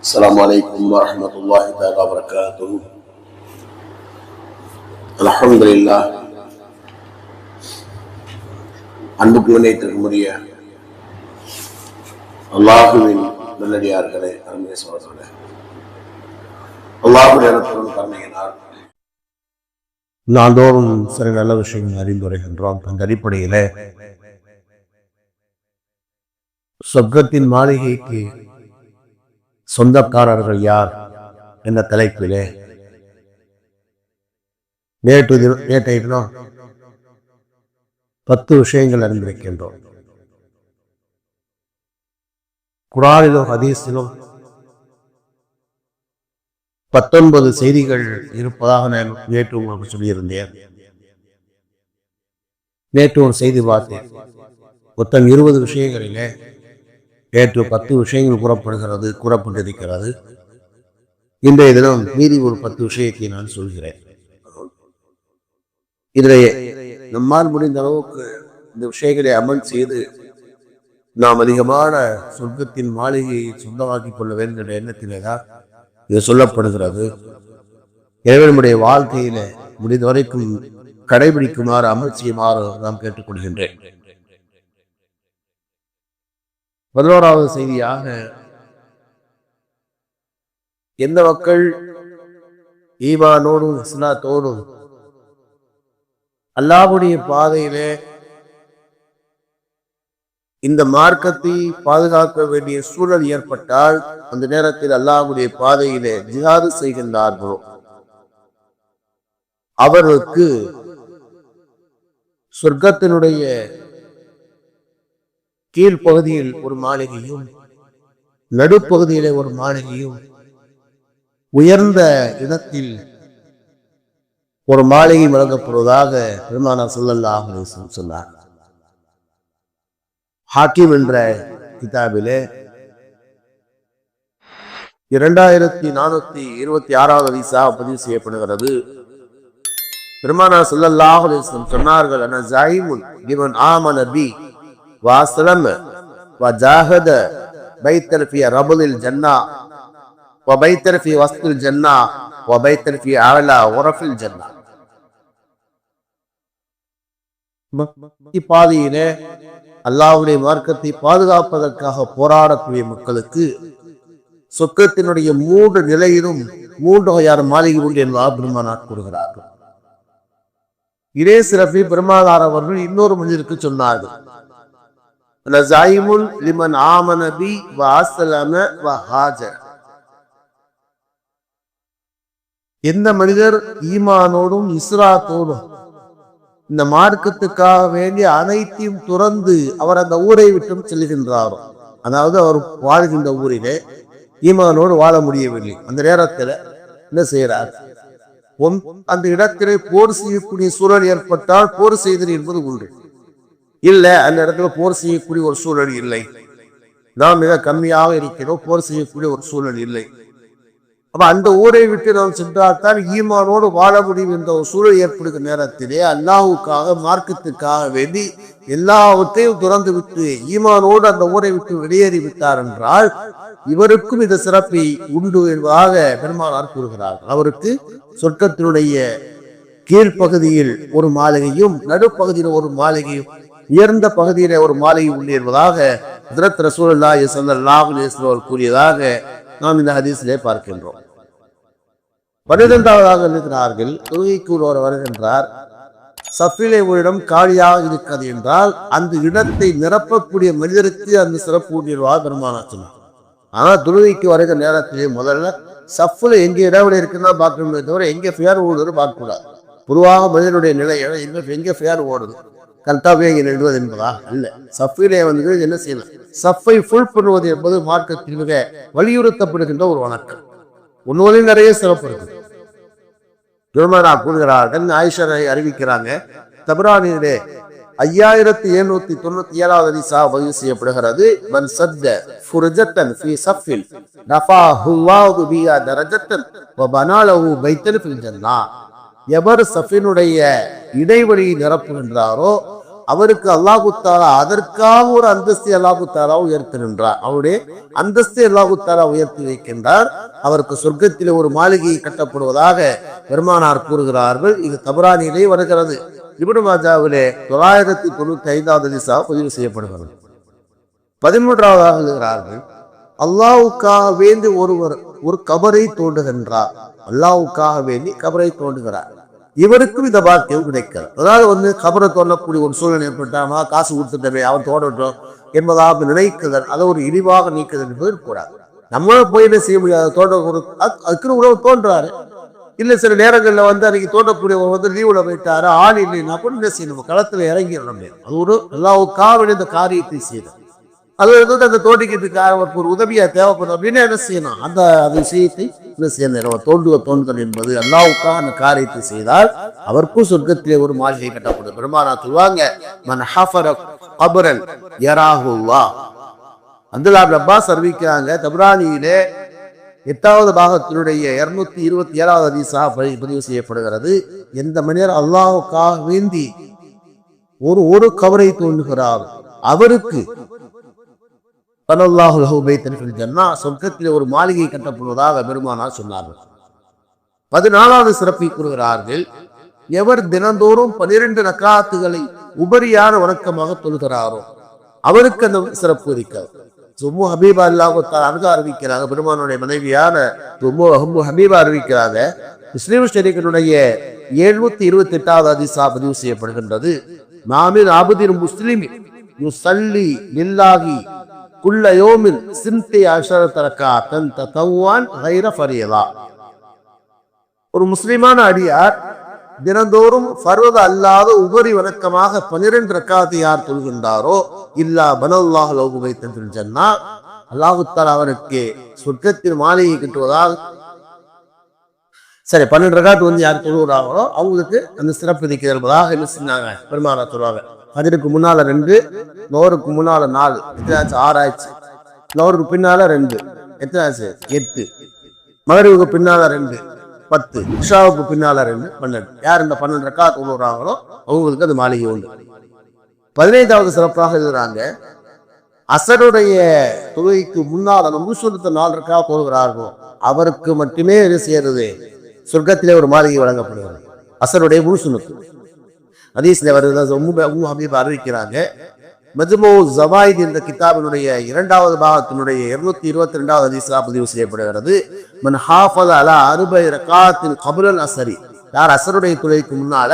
السلام عليكم ورحمة الله تعالى وبركاته الحمد لله அன்புக்கு இணையத்திற்குரிய அல்லாஹுவின் நல்லடியார்களே அருமைய சோதரர்களே அல்லாஹுடைய இடத்திலும் கருணையினார் நாள்தோறும் சில நல்ல விஷயங்கள் அறிந்து வருகின்றோம் அந்த அடிப்படையில சொர்க்கத்தின் மாளிகைக்கு சொந்தக்காரர்கள் யார் என்ற தலைப்பிலே நேற்று தினம் நேற்றைய தினம் பத்து விஷயங்கள் அறிந்திருக்கின்றோம். குரானிலும் ஹதீஸிலும் பத்தொன்பது செய்திகள் இருப்பதாக நான் நேற்று உங்களுக்கு சொல்லியிருந்தேன். நேற்று ஒரு செய்தி பார்த்தேன். மொத்தம் இருபது விஷயங்களிலே நேற்று பத்து விஷயங்கள் கூறப்படுகிறது கூறப்பட்டிருக்கிறது. இன்றைய தினம் மீதி ஒரு பத்து விஷயத்தை நான் சொல்கிறேன். இதிலே நம்மால் முடிந்த அளவுக்கு இந்த விஷயங்களை அமல் செய்து நாம் அதிகமான சொர்க்கத்தின் மாளிகையை சொந்தமாக்கிக் கொள்ள வேண்டும் என்ற எண்ணத்திலே தான் இது சொல்லப்படுகிறது. எனவே நம்முடைய வாழ்க்கையில முடிந்தவரைக்கும் கடைபிடிக்குமாறு அமல் செய்யுமாறு நாம் கேட்டுக்கொள்கின்றேன். பதினோராவது செய்தியாக எந்த மக்கள் ஈமானோடும் இஸ்லாத்தோடும் அல்லாவுடைய பாதையிலே இந்த மார்க்கத்தை பாதுகாக்க வேண்டிய சூழல் ஏற்பட்டால் அந்த நேரத்தில் அல்லாஹ்வுடைய பாதையிலே ஜிஹாது செய்கின்றார்களோ? அவர்களுக்கு சொர்க்கத்தினுடைய கீழ்ப்பகுதியில் ஒரு மாளிகையும் நடுப்பகுதியிலே ஒரு மாளிகையும் உயர்ந்த இடத்தில் ஒரு மாளிகை வழங்கப்படுவதாக பெருமானா சொல்லல்லாஹ் சொன்னார். ஹாக்கிம் என்ற கிதாபிலே இரண்டாயிரத்தி நானூத்தி இருபத்தி ஆறாவது அதிசா பதிவு செய்யப்படுகிறது. பெருமானா சொல்லல்லாஹ் சொன்னார்கள் அன ஜாயிமுன் ஆமன பி வாசலம் وجاهد بيتا في ربل الجنة وبيتا في وسط الجنة وبيتا في أعلى غرف الجنة பாதையிலே அல்லாஹ்வுடைய மார்க்கத்தை பாதுகாப்பதற்காக போராடக்கூடிய மக்களுக்கு சொர்க்கத்தினுடைய மூன்று நிலையிலும் மூன்று வகையான மாளிகை உண்டு என்பதாக பெருமானார் கூறுகிறார்கள் இதே சிறப்பை பெருமாதார் அவர்கள் இன்னொரு மனிதருக்கு சொன்னார்கள் லிமன் வ வ ஹாஜர் எந்த மனிதர் ஈமானோடும் இஸ்ராத்தோடும் இந்த மார்க்கத்துக்காக வேண்டிய அனைத்தையும் துறந்து அவர் அந்த ஊரை விட்டும் செல்கின்றாரோ அதாவது அவர் வாழ்கின்ற ஊரிலே ஈமானோடு வாழ முடியவில்லை. அந்த நேரத்தில் என்ன செய்கிறார்? அந்த இடத்திலே போர் செய்யக்கூடிய சூழல் ஏற்பட்டால் போர் செய்தல் என்பது உண்டு. இல்ல அந்த இடத்துல போர் செய்யக்கூடிய ஒரு சூழல் இல்லை. நாம் மிக கம்மியாக இருக்கிறோம் போர் செய்யக்கூடிய ஒரு சூழல் இல்லை. அப்ப அந்த ஊரை விட்டு நாம் சென்றால்தான் ஈமானோடு வாழ முடியும் என்ற ஒரு சூழல் ஏற்படுகிற நேரத்திலே அல்லாஹுக்காக மார்க்கத்துக்காக வேண்டி எல்லாவற்றையும் துறந்து விட்டு ஈமானோடு அந்த ஊரை விட்டு வெளியேறி விட்டார் என்றால் இவருக்கும் இந்த சிறப்பை உண்டு என்பதாக பெருமானார் கூறுகிறார் அவருக்கு சொர்க்கத்தினுடைய கீழ்ப்பகுதியில் ஒரு மாளிகையும் நடுப்பகுதியில் ஒரு மாளிகையும் உயர்ந்த பகுதியில ஒரு மாலை உள்ளே என்பதாக ஹஜரத் ரசூலுல்லாஹி ஸல்லல்லாஹு கூறியதாக நாம் இந்த ஹதீஸிலே பார்க்கின்றோம். பன்னிரெண்டாவதாக இருக்கிறார்கள் தொழுகைக்கு ஒருவர் வருகின்றார். சஃபிலே ஒரு இடம் காலியாக இருக்கிறது என்றால் அந்த இடத்தை நிரப்பக்கூடிய மனிதருக்கு அந்த சிறப்பு உண்டியல்வாக பெருமானா சொன்னார். ஆனால் துருவிக்கு வருகிற நேரத்திலே முதல்ல சஃபில் எங்க இடைவெளி இருக்குன்னா பார்க்கணுமே தவிர எங்கே ஃபேர் ஓடுறது பார்க்கக்கூடாது. பொதுவாக மனிதனுடைய நிலை எங்கே எங்கே ஃபேர் ஓடுது? கரெக்டாகவே இங்கே நின்றுவது என்பதா? அல்ல. சஃபிலே வந்து என்ன செய்யலாம்? சஃபை ஃபுல் பண்ணுவது என்பது மார்க்கத்தின் மிக வலியுறுத்தப்படுகின்ற ஒரு வணக்கம். உண்மையிலும் நிறைய சிறப்பு இருக்கு. பெருமானா கூறுகிறார்கள் ஆயிஷரை அறிவிக்கிறாங்க. தபரானிலே ஐயாயிரத்தி எழுநூத்தி தொண்ணூத்தி ஏழாவது அதிசா பதிவு செய்யப்படுகிறது. மன் சத்த ஃபுர்ஜத்தன் ஃபி சஃபில் நஃபா நஃபாஹுல்லாஹு பியா தரஜத்தன் வ பனாலஹு பைத்தன் ஃபில் ஜன்னா. எவர் சஃபினுடைய இடைவெளியை நிரப்புகின்றாரோ அவருக்கு அல்லாஹுத்தாரா அதற்காக ஒரு அந்தஸ்து அல்லாஹுத்தாரா உயர்த்துகின்றார். அவருடைய அந்தஸ்து அல்லாஹுத்தாரா உயர்த்தி வைக்கின்றார். அவருக்கு சொர்க்கத்தில் ஒரு மாளிகை கட்டப்படுவதாக பெருமானார் கூறுகிறார்கள். இது தபரானிலே வருகிறது. இப்னு மாஜாவிலே தொள்ளாயிரத்தி தொண்ணூத்தி ஐந்தாவது திசா பதிவு செய்யப்படுகிறது. பதிமூன்றாவது எழுதுகிறார்கள் அல்லாவுக்காக வேண்டி ஒருவர் ஒரு கபரை தோண்டுகின்றார். அல்லாவுக்காக வேண்டி கபரை தோண்டுகிறார் இவருக்கும் இந்த பாக்கியம் கிடைக்கிறது. அதாவது வந்து கபரை தோண்டக்கூடிய ஒரு சூழ்நிலை ஏற்பட்டாமா காசு கொடுத்துட்டவே அவன் தோண்டட்டும் என்பதாக நினைக்குதல் அதை ஒரு இழிவாக நீக்குதல் என்பது கூடாது. நம்ம போய் என்ன செய்ய முடியாது? தோண்ட ஒரு அதுக்குன்னு உணவு தோன்றாரு. இல்லை சில நேரங்களில் வந்து அன்னைக்கு தோண்டக்கூடியவர் வந்து லீவில் போயிட்டாரு ஆள் இல்லைன்னா கூட என்ன செய்யணும்? களத்தில் இறங்கிடணும். அது ஒரு எல்லாவுக்காக வேண்டிய இந்த காரியத்தை செய்யணும் அது வந்து அந்த தோண்டிக்கிறதுக்காக அவருக்கு ஒரு உதவியாக தேவைப்படும். அப்படின்னு என்ன செய்யணும்? அந்த விஷயத்தை என்ன செய்யணும்? நம்ம தோண்டுவ தோண்டுதல் என்பது அல்லாவுக்காக அந்த காரியத்தை செய்தால் அவருக்கும் சொர்க்கத்திலே ஒரு மாளிகை கட்டப்படும். பெருமானா சொல்லுவாங்க மன் ஹஃபர கபரல் யராஹுல்லா. அப்துல்லா அப்பாஸ் அறிவிக்கிறாங்க தபுரானியிலே எட்டாவது பாகத்தினுடைய இருநூத்தி இருபத்தி ஏழாவது அதிசா பதிவு செய்யப்படுகிறது. எந்த மனிதர் அல்லாவுக்காக வேண்டி ஒரு ஒரு கவரை தோன்றுகிறார் அவருக்கு பனல்லாஹு லஹு பைத்தன் ஃபில் ஜன்னா சொர்க்கத்தில் ஒரு மாளிகை கட்டப்படுவதாக பெருமானார் சொன்னார்கள். பதினாலாவது சிறப்பை கூறுகிறார்கள் எவர் தினந்தோறும் பனிரெண்டு நக்காத்துகளை உபரியான வணக்கமாக தொழுகிறாரோ அவருக்கு அந்த சிறப்பு இருக்கிறது சும்மு ஹபீபா அல்லாஹால அருக அறிவிக்கிறாங்க பெருமானுடைய மனைவியான சும்மு ஹம்மு ஹபீபா அறிவிக்கிறாங்க முஸ்லீம் ஷெரீகனுடைய எழுநூத்தி இருபத்தி எட்டாவது அதிசா பதிவு செய்யப்படுகின்றது. மாமின் ஆபுதீன் முஸ்லிமின் யுசல்லி நில்லாகி குல்ல யோமின் சிந்தி அஷரத்தரக்கா தன் தத்தவான் கைர ஃபரியதா ஒரு முஸ்லிமான அடியார் தினந்தோறும் ஃபர்வத அல்லாத உபரி வணக்கமாக பனிரெண்டு ரக்காத்து யார் தொழுகின்றாரோ இல்லா பனல்லாஹ் லோகுபை தந்தில் ஜன்னா. அல்லாஹுத்தால் அவருக்கு சொர்க்கத்தில் மாளிகை கட்டுவதால் சரி பன்னெண்டு ரகாத்து வந்து யார் தொழுகிறாங்களோ அவங்களுக்கு அந்த சிறப்பு இருக்கிறது என்ன செஞ்சாங்க பெருமானா சொல்லுவாங்க பதினுக்கு முன்னால ரெண்டு நோருக்கு முன்னால நாலு. எத்தனாச்சு ஆறாச்சு நோருக்கு பின்னால ரெண்டு. எத்தனாச்சு எட்டு. மகரிவுக்கு பின்னால ரெண்டு பத்து. இஷாவுக்கு பின்னால ரெண்டு பன்னெண்டு. யார் இந்த பன்னெண்டு ரெக்கா தொழுகிறாங்களோ அவங்களுக்கு அது மாளிகை உண்டு. பதினைந்தாவது சிறப்பாக எழுதுறாங்க அசருடைய தொழுகைக்கு முன்னால் அந்த முன்சுருத்த நாலு ரெக்கா போகிறார்களோ அவருக்கு மட்டுமே என்ன செய்யறது. சொர்க்கத்திலே ஒரு மாளிகை வழங்கப்படுகிறது. அசருடைய முழுசுனுக்கு ஹதீஸ்ல வருது. உம்மு ஹபீப் அறிவிக்கிறாங்க மஜ்மோ ஜவாயித் என்ற கிதாபினுடைய இரண்டாவது பாகத்தினுடைய இருநூத்தி இருபத்தி ரெண்டாவது ஹதீஸ்லா பதிவு செய்யப்படுகிறது. மன் ஹாஃபத் அலா அறுபை ரக்காத்தின் கபுலன் அசரி. யார் அசருடைய தொழுகைக்கு முன்னால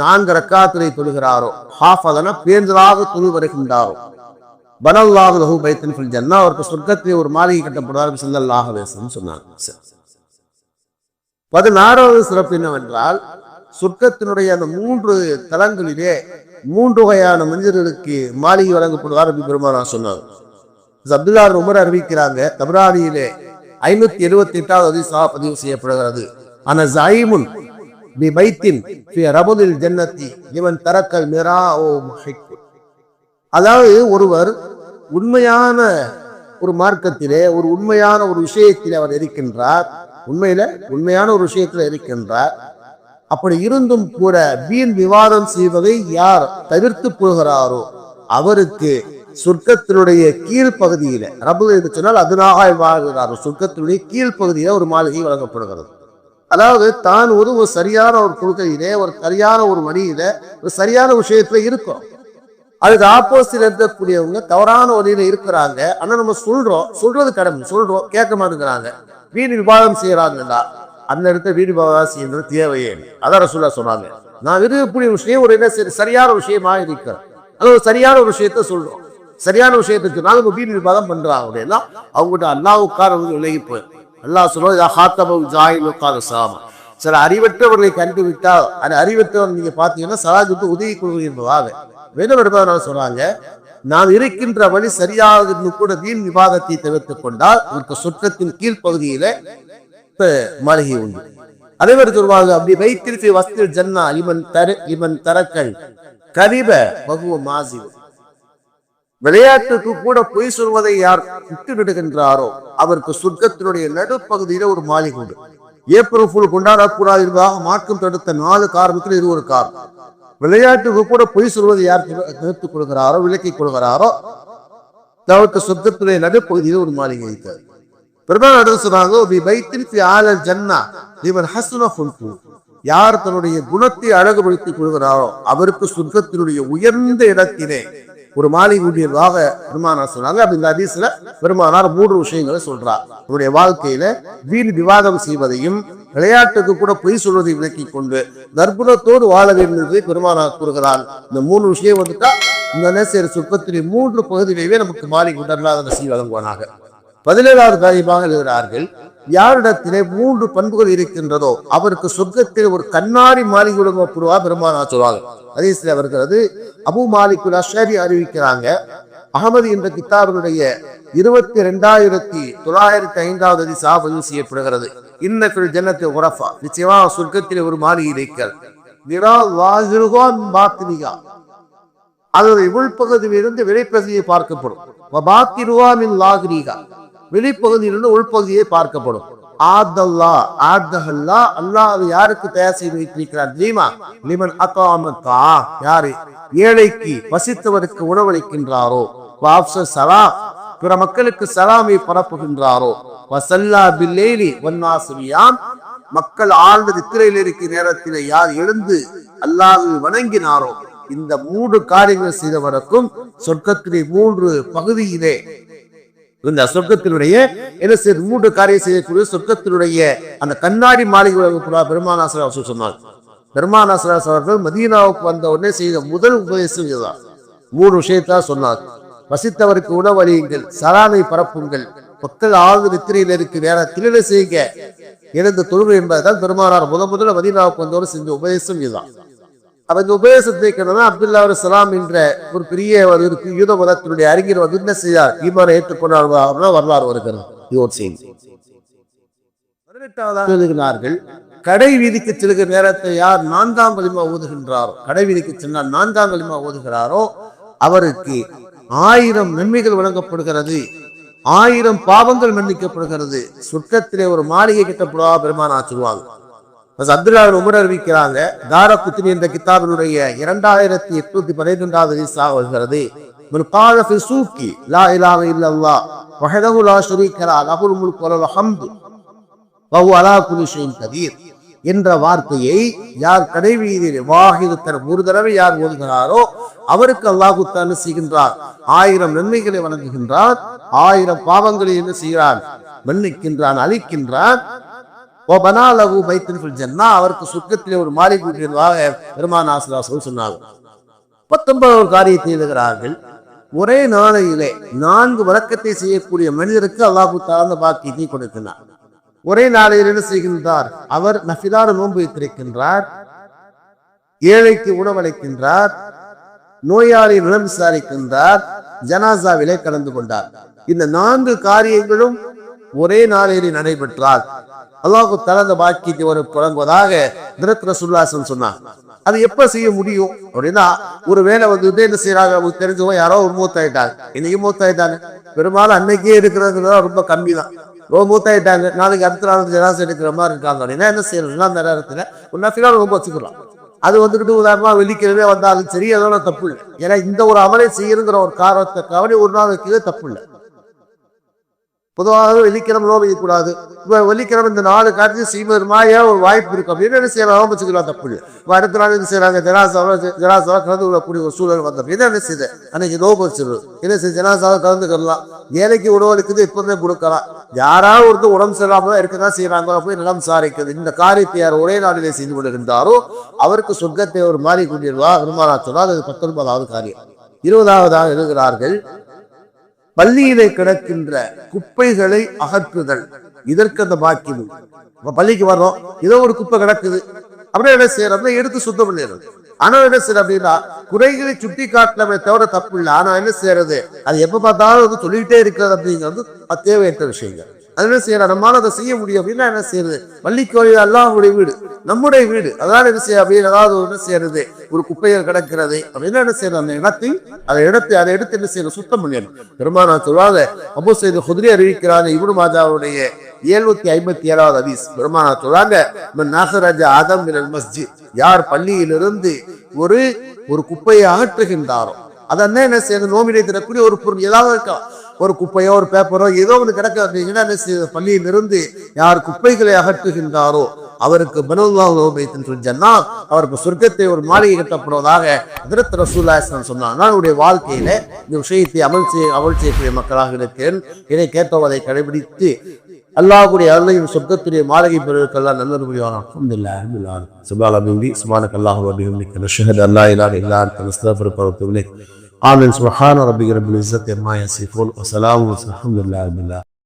நான்கு ரக்காத்தினை தொழுகிறாரோ ஹாஃபதனா பேர்ந்ததாக தொழு வருகின்றாரோ. பனல்லாஹு லஹு பைத்தன் ஃபில் ஜன்னா. அவருக்கு சொர்க்கத்திலே ஒரு மாளிகை கட்டப்படுவார் செல்லல்லாக வேசம் வஸல்லம் சொன்னாங்க. பதினாறாவது சிறப்பு என்னவென்றால் சொர்க்கத்தினுடைய அந்த மூன்று தலங்களிலே மூன்று வகையான மனிதர்களுக்கு மாளிகை வழங்கப்படுவார் அப்படி பெருமானா சொன்னார். அப்துல்லா உமர் அறிவிக்கிறாங்க. தபரானியிலே ஐநூத்தி எழுபத்தி எட்டாவது அதிசா பதிவு செய்யப்படுகிறது. ஆனா ஜாயிமுன் பி பைத்தின் ரபுதில் ஜன்னத்தி இவன் தரக்கல் மிரா ஓ அதாவது ஒருவர் உண்மையான ஒரு மார்க்கத்திலே ஒரு உண்மையான ஒரு விஷயத்திலே அவர் இருக்கின்றார். உண்மையில உண்மையான ஒரு விஷயத்தில் இருக்கின்றார். அப்படி இருந்தும் கூட வீண் விவாதம் செய்வதை யார் தவிர்த்து போகிறாரோ அவருக்கு சொர்க்கத்தினுடைய கீழ்ப்பகுதியில ரபு என்று சொன்னால் அதனாக வாழ்கிறார். சொர்க்கத்தினுடைய கீழ்ப்பகுதியில ஒரு மாளிகை வழங்கப்படுகிறது. அதாவது தான் ஒரு ஒரு சரியான ஒரு கொள்கையிலே ஒரு சரியான ஒரு வழியில ஒரு சரியான விஷயத்துல இருக்கும் அதுக்கு ஆப்போசிட் இருக்கக்கூடியவங்க தவறான வழியில இருக்கிறாங்க. ஆனா நம்ம சொல்றோம் சொல்றது கடமை சொல்றோம் கேட்க மாட்டேங்கிறாங்க. வீண் விவாதம் செய்யறாங்கன்னா அந்த இடத்துல வீடு விவாதம் தேவையே அதான் ரசூல்லா சொன்னாங்க. நான் விரும்பக்கூடிய விஷயம் ஒரு என்ன சரியான விஷயமா இருக்கிறேன். அது ஒரு சரியான ஒரு விஷயத்த சொல்றோம். சரியான விஷயத்தை சொன்னாலும் நம்ம வீடு விவாதம் பண்றாங்க. அப்படின்னா அவங்ககிட்ட அல்லாவுக்கார விலகி போய் அல்லாஹ் சொல்லுவோம் ஹாத்தபம் ஜாயின் உட்கார சாம. சில அறிவற்றவர்களை கண்டுவிட்டால் அந்த அறிவற்றவர் நீங்க பாத்தீங்கன்னா சராஜுக்கு உதவி கொள்வது என்பதாக. வேதவர்கள் சொன்னாங்க நாம் இருக்கின்ற வழி சரியாக இருந்து கூட வீண் விவாதத்தை தவிர்த்து கொண்டால் உங்களுக்கு சுற்றத்தின் கீழ்ப்பகுதியில மாளிகை உண்டு. அதே மாதிரி சொல்லுவாங்க அப்படி வைத்திருப்பி வஸ்தில் ஜன்னா இவன் தரு இவன் தரக்கள் கதிப பகுவ மாசி விளையாட்டுக்கு கூட பொய் சொல்வதை யார் விட்டுவிடுகின்றாரோ அவருக்கு சொர்க்கத்தினுடைய நடுப்பகுதியில ஒரு மாளிகை உண்டு. ஏப்ரல் ஃபுல் கொண்டாடக்கூடாது என்பதாக மாற்றம் தடுத்த நாலு காரணத்தில் இது ஒரு காரணம். விளையாட்டுக்கு கூட பொய் சொல்வது யார் நிறுத்திக் கொள்கிறாரோ விலக்கிக் கொள்கிறாரோ அவருக்கு சொர்க்கத்துடைய நடுப்பகுதியில் ஒரு மாளிகை வைத்தார். பெருமாள் சொன்னாங்க? ஜன்னா. லிமன் ஹஸ்ன ஹுல்கு." யார் தன்னுடைய குணத்தை அழகுபடுத்திக் கொள்கிறாரோ அவருக்கு சொர்க்கத்தினுடைய உயர்ந்த இடத்திலே ஒரு மாளிகை உண்டியதாக பெருமானார் சொன்னாங்க. அப்படி இந்த அதிசல பெருமானார் மூன்று விஷயங்களை சொல்றார். அவருடைய வாழ்க்கையில வீண் விவாதம் செய்வதையும் விளையாட்டுக்கு கூட பொய் சொல்வதை விளக்கி கொண்டு நற்குணத்தோடு வாழ வேண்டும் என்பதை பெருமானார் கூறுகிறார். இந்த மூணு விஷயம் வந்துட்டா இந்த நேசர் சுர்க்கத்திலே மூன்று பகுதியிலேயே நமக்கு மாலை உடலாத நசி வழங்குவானாக. பதினேழாவது காரியமாக எழுதுகிறார்கள். யாரிடத்திலே மூன்று பண்புகள் இருக்கின்றதோ அவருக்கு சொர்க்கத்தில் ஒரு கண்ணாடி மாளிகை வழங்கப்படுவா பெருமானா சொல்வாங்க சில வருகிறது அபு மாலிகுல் அஷாரி அறிவிக்கிறாங்க அகமது என்ற கித்தாபனுடைய இருபத்தி ரெண்டாயிரத்தி தொள்ளாயிரத்தி ஐந்தாவது அதிசா பதிவு செய்யப்படுகிறது. இன்னத்தில் ஜன்னத்தில் உரஃபா நிச்சயமா சொர்க்கத்தில் ஒரு மாளிகை இருக்கிறது. நிரா வாசிருகான் அதனுடைய உள்பகுதியிலிருந்து வெளிப்பகுதியை பார்க்கப்படும். வபாத்திருவாமின் லாகிரிகா வெளிப்பகுதியிலிருந்து உள்பகுதியை பார்க்கப்படும். ஆதல்லா ஆதஹல்லா அல்லாஹ் யாருக்கு தயார் செய்து வைத்திருக்கிறார் தெரியுமா? லிமன் அகாமத்தா யாரு? ஏழைக்கு வசித்தவருக்கு உணவளிக்கின்றாரோ? வாப்ச பிற மக்களுக்கு சலாமை பரப்புகின்றாரோ? வசல்லா பில்லேலி வன்னாசுரியாம் மக்கள் ஆழ்ந்த நித்திரையில் இருக்கிற நேரத்தில் யார் எழுந்து அல்லாஹ்வை வணங்கினாரோ? இந்த மூன்று காரியங்கள் செய்தவருக்கும் சொர்க்கத்திலே மூன்று பகுதியிலே இந்த சொர்க்கத்தினுடைய என்ன செய்ய மூன்று காரியம் செய்யக்கூடிய சொர்க்கத்தினுடைய அந்த கண்ணாடி மாளிகை வழங்கக்கூட பெருமானாசர் சொன்னார். பெருமானாசர் அவர்கள் மதீனாவுக்கு வந்த உடனே செய்த முதல் உபதேசம் இதுதான். மூணு விஷயத்தான் சொன்னார். வசித்தவருக்கு உணவழியுங்கள் சலானை பரப்புங்கள் மக்கள் ஆழ்ந்த நித்திரையில் இருக்கு வேற என்ன செய்யுங்க இழந்த தொழுகை என்பதுதான் பெருமானார் முத முதல்ல மதீனாவுக்கு வந்தவர் செஞ்ச உபதேசம் இதுதான். அதுக்கு இந்த அப்துல்லா அவர் சலாம் என்ற ஒரு பெரிய ஒரு இருக்கு யூத மதத்தினுடைய அறிஞர் வந்து என்ன செய்தார்? ஈமானை ஏற்றுக்கொண்டார் வரலாறு வருகிறது. இது ஒரு செய்தி. பதினெட்டாவதாக எழுதுகிறார்கள் கடை வீதிக்கு செல்கிற நேரத்தை யார் நான்காம் வலிமா ஓதுகின்றாரோ கடை வீதிக்கு சென்றால் நான்காம் வலிமா ஓதுகிறாரோ அவருக்கு ஆயிரம் நன்மைகள் வழங்கப்படுகிறது ஆயிரம் பாவங்கள் மன்னிக்கப்படுகிறது. சுற்றத்திலே ஒரு மாளிகை கட்டப்படுவா பெருமானா சொல்லுவாங்க பஸ் உமர் அறிவிக்கிறாங்க தார குத்தினி என்ற கிதாபினுடைய இரண்டாயிரத்தி எட்நூத்தி பதினைந்தாவது ஹதீஸா வருகிறது ஒரு கால ஃபி சூக்கி லா இலாஹ இல்லல்லாஹ் வஹதஹு லா ஷரீக லஹு லஹுல் முல்கு வலல் ஹம்து வஹு அலா குல்லி ஷைஇன் கதீர் என்ற வார்த்தையை யார் கடைவீதியில் வாகிதத்தர் ஒரு தடவை யார் ஓதுகிறாரோ அவருக்கு அல்லாஹு என்ன செய்கின்றார்? ஆயிரம் நன்மைகளை வழங்குகின்றார் ஆயிரம் பாவங்களை என்ன செய்கிறான்? மன்னிக்கின்றான் அழிக்கின்றான் ஓ பனாலகு பைத்தின் ஃபில் ஜன்னா. அவருக்கு சுக்கத்திலே ஒரு மாலை கூட்டியதாக பெருமான் ஆசிராசன் சொன்னாங்க பத்தொன்பதாவது காரியத்தை எழுதுகிறார்கள். ஒரே நாளையிலே நான்கு வழக்கத்தை செய்யக்கூடிய மனிதருக்கு அல்லாஹு தாழ்ந்த பாக்கியத்தை கொடுக்கிறார். ஒரே நாளையில் என்ன செய்கின்றார்? அவர் நஃபிலான நோன்பு வைத்திருக்கின்றார். ஏழைக்கு உணவளிக்கின்றார் நோயாளி நலம் விசாரிக்கின்றார். ஜனாசாவிலே கலந்து கொண்டார். இந்த நான்கு காரியங்களும் ஒரே நாளையிலே நடைபெற்றால் அல்லாஹு தலந்த பாக்கியத்தை ஒரு தொடங்குவதாக திரத்ர சுல்லாசன் சொன்னாங்க. அது எப்ப செய்ய முடியும்? அப்படின்னா ஒரு வேலை வந்து என்ன செய்யறாங்க அவங்களுக்கு தெரிஞ்சவங்க யாரோ ஒரு மூத்தாயிட்டாங்க. இன்னைக்கு மூத்தாயிட்டாங்க. பெரும்பாலும் அன்னைக்கே இருக்கிறது ரொம்ப கம்மி தான் ரொம்ப மூத்தாயிட்டாங்க. நாளைக்கு அடுத்த நாள் ஜனாசம் எடுக்கிற மாதிரி இருக்காங்க. அப்படின்னா என்ன செய்யணும் அந்த நேரத்துல ஒரு ரொம்ப வச்சுக்கலாம். அது வந்துக்கிட்டு உதாரணமா வெள்ளிக்கிழமை வந்தாலும் சரி அதோட தப்பு இல்லை. ஏன்னா இந்த ஒரு அமலை செய்யணுங்கிற ஒரு காரணத்தை கவனி ஒரு நாள் வைக்கிறது தப்பு இல்லை. பொதுவாக வெள்ளிக்கிழமை நோய் வைக்கக்கூடாது இப்போ வெள்ளிக்கிழமை இந்த நாலு காரியத்தையும் செய்வது மாயா ஒரு வாய்ப்பு இருக்கு. அப்படின்னு என்ன செய்யலாம்? வச்சுக்கலாம் தப்பு இல்லை இப்போ அடுத்த நாள் என்ன செய்யறாங்க? ஜனாசாவை ஜனாசாவை கலந்து கொள்ளக்கூடிய ஒரு சூழல் வந்த என்ன செய்யுது அன்னைக்கு நோய் வச்சிருது என்ன செய்ய ஜனாசாவை கலந்துக்கலாம் ஏழைக்கு உணவளிக்குது இப்போதே கொடுக்கலாம். யாராவது ஒருத்தர் உடம்பு சரியில்லாம தான் இருக்கதான் செய்யறாங்க போய் நிலம் சாரிக்குது இந்த காரியத்தை யார் ஒரே நாளிலே செய்து கொண்டிருந்தாரோ அவருக்கு சொர்க்கத்தை ஒரு மாறி கொண்டிருவா பெருமானா சொன்னால் அது பத்தொன்பதாவது காரியம். இருபதாவதாக இருக்கிறார்கள் பள்ளியிலே கிடக்கின்ற குப்பைகளை அகற்றுதல். இதற்கு அந்த பாக்கியம் இப்ப பள்ளிக்கு வர்றோம் ஏதோ ஒரு குப்பை கிடக்குது. அப்படியே என்ன செய்யறோம் எடுத்து சுத்தம் பண்ணிடுறது. ஆனா என்ன செய்யறது அப்படின்னா குறைகளை சுட்டி காட்டலமே தவிர தப்பு இல்லை ஆனா என்ன செய்யறது? அது எப்ப பார்த்தாலும் வந்து சொல்லிக்கிட்டே இருக்கிறது அப்படிங்கிறது தேவையற்ற விஷயங்கள். அது என்ன செய்யறோம் நம்மளால அதை செய்ய முடியும். அப்படின்னா என்ன செய்யறது? பள்ளிக்கோயில் அல்லாஹுடைய வீடு. நம்முடைய வீடு. அதனால என்ன செய்ய? அப்படின்னு ஏதாவது என்ன செய்யறது. ஒரு குப்பைகள் கிடக்கிறது. அப்படின்னா என்ன செய்யறது? அந்த இடத்தை அதை எடுத்து அதை எடுத்து என்ன செய்யணும் சுத்தம் பண்ணிடணும். பெருமானா சொல்லாத அபு செய்து குதிரை அறிவிக்கிறாங்க இவனு மாதாவுடைய எழுநூத்தி ஐம்பத்தி ஏழாவது ஹதீஸ். பெருமானா சொல்றாங்க நாசராஜா ஆதம் மினல் மஸ்ஜித். யார் பள்ளியிலிருந்து ஒரு ஒரு குப்பையை அகற்றுகின்றாரோ அதென்ன என்ன செய்யறது? நோமினை தரக்கூடிய ஒரு பொருள். ஏதாவது இருக்கலாம். ஒரு குப்பையோ ஒரு பேப்பரோ ஏதோ ஒன்று கிடக்க. அப்படிங்கன்னா பள்ளியிலிருந்து யார் குப்பைகளை அகற்றுகின்றாரோ அவருக்கு பனுல்லாஹ் சொன்னா அவருக்கு சொர்க்கத்தை ஒரு மாளிகை கட்டப்படுவதாக ஹதரத் ரசூல்லாஸ்லாம் சொன்னார் நான் என்னுடைய வாழ்க்கையில இந்த விஷயத்தை அமல் செய்ய அமல் செய்யக்கூடிய மக்களாக இருக்கிறேன் இதை கேட்டவதை கடைபிடித்து அல்லாஹுடைய அருளையும் சொர்க்கத்துடைய மாளிகை பெறுவதற்கெல்லாம் நல்லது புரிவாங்க அல்ஹம்துலில்லாஹ் ரப்பில் ஆலமீன். சுப்ஹான பிஹம்தி அல்லாஹு வ அல்லா இல்லா آمين. سبحان ربي رب العزة ما يصفون. وسلام والحمد لله رب العالمين.